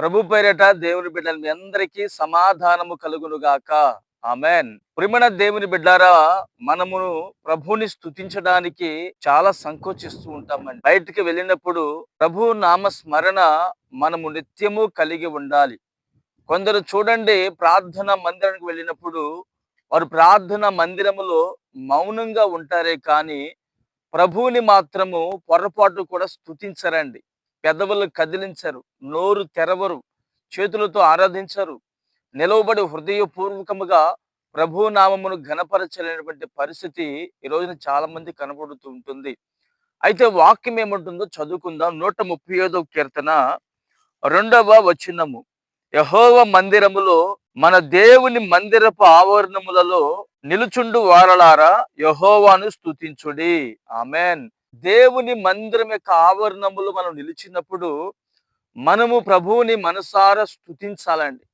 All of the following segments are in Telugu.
ప్రభు పేరట దేవుని బిడ్డలు మీ అందరికీ సమాధానము కలుగును గాక. ఆమెన్. ప్రిమణ దేవుని బిడ్డారా మనమును ప్రభుని స్థుతించడానికి చాలా సంకోచిస్తూ ఉంటామండి. బయటికి వెళ్ళినప్పుడు ప్రభు నామ స్మరణ మనము నిత్యము కలిగి ఉండాలి. కొందరు చూడండి ప్రార్థన మందిరానికి వెళ్ళినప్పుడు వారు ప్రార్థన మందిరములో మౌనంగా ఉంటారే కానీ ప్రభువుని మాత్రము పొరపాటు కూడా స్తుతించరండి. పెదవులు కదిలించరు నోరు తెరవరు చేతులతో ఆరాధించరు. నిలవబడి హృదయపూర్వకముగా ప్రభు నామమును ఘనపరచలేనటువంటి పరిస్థితి ఈ రోజున చాలా మంది కనబడుతూ ఉంటుంది. అయితే వాక్యం ఏముంటుందో చదువుకుందాం. నూట ముప్పై ఐదో కీర్తన రెండవ వచనము. యహోవ మందిరములో మన దేవుని మందిరపు ఆవరణములలో నిలుచుండు వారలారా యహోవాను స్తుతించుడి. ఆమెన్. దేవుని మందిరం యొక్క ఆవరణములు మనం నిలిచినప్పుడు మనము ప్రభువుని మనసారా స్తుతించాలండి.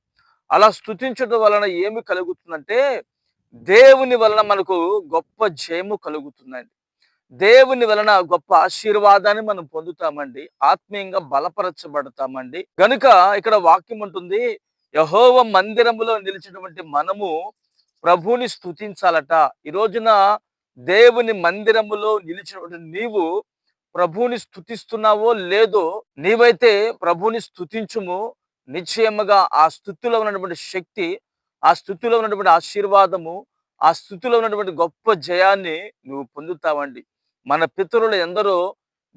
అలా స్థుతించడం వలన ఏమి కలుగుతుందంటే దేవుని వలన మనకు గొప్ప జయము కలుగుతుందండి. దేవుని వలన గొప్ప ఆశీర్వాదాన్ని మనం పొందుతామండి. ఆత్మీయంగా బలపరచబడతామండి. గనుక ఇక్కడ వాక్యం ఉంటుంది యహోవ మందిరములో నిలిచినటువంటి మనము ప్రభువుని స్థుతించాలట ఈ రోజున దేవుని మందిరములో నిలిచినటువంటి నీవు ప్రభువుని స్థుతిస్తున్నావో లేదో నీవైతే ప్రభువుని స్థుతించుము నిశ్చయముగా ఆ స్థుతిలో ఉన్నటువంటి శక్తి ఆ స్థుతిలో ఉన్నటువంటి ఆశీర్వాదము ఆ స్థుతిలో ఉన్నటువంటి గొప్ప జయాన్ని నువ్వు పొందుతావండి. మన పితరులు ఎందరో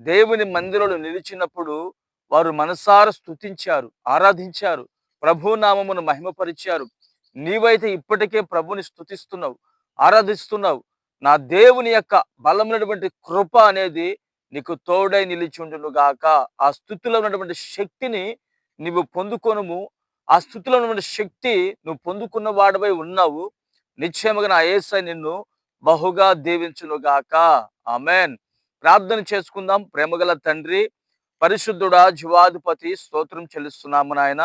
దేవుని మందిరంలో నిలిచినప్పుడు వారు మనసార స్థుతించారు ఆరాధించారు ప్రభు నామమును మహిమపరిచారు. నీవైతే ఇప్పటికే ప్రభుని స్థుతిస్తున్నావు ఆరాధిస్తున్నావు నా దేవుని యొక్క బలమైనటువంటి కృప అనేది నీకు తోడై నిలిచుండును గాక ఆ స్థుతిలో ఉన్నటువంటి శక్తిని నువ్వు పొందుకొనుము. ఆ స్థుతిలో ఉన్నటువంటి శక్తి నువ్వు పొందుకున్న వాడిపై ఉన్నావు. నిశ్చయముగా నా ఏసై నిన్ను బహుగా దీవించును గాక ఆమెన్. ప్రార్థన చేసుకుందాం. ప్రేమగల తండ్రి పరిశుద్ధుడా జీవాధిపతి స్తోత్రం చెల్లిస్తున్నాము నాయన.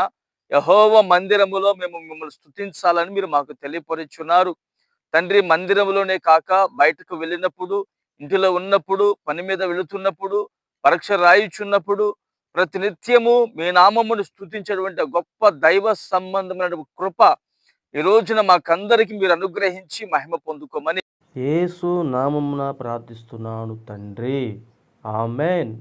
యహోవ మందిరములో మేము మిమ్మల్ని స్థుతించాలని మీరు మాకు తెలియపరుచున్నారు. తండ్రి మందిరంలోనే కాక బయటకు వెళ్ళినప్పుడు ఇంటిలో ఉన్నప్పుడు పని మీద వెళుతున్నప్పుడు పరీక్ష రాయిచున్నప్పుడు ప్రతినిత్యము మీ నామమును స్తుతించేటువంటి గొప్ప దైవ సంబంధమైన కృప ఈ రోజున మాకందరికి మీరు అనుగ్రహించి మహిమ పొందుకోమని యేసు నామమున ప్రార్థిస్తున్నాను తండ్రి. ఆమెన్.